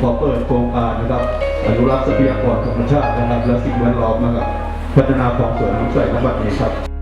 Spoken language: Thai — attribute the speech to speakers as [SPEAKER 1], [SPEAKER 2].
[SPEAKER 1] ขอเปิดโครงการนะครับอนุรักษ์ทรัพยากรธรรมชาตินะครับ และสิ่งแวดล้อมนะครับ พัฒนาคลองสวนน้ำใสนวัดนี้ครับ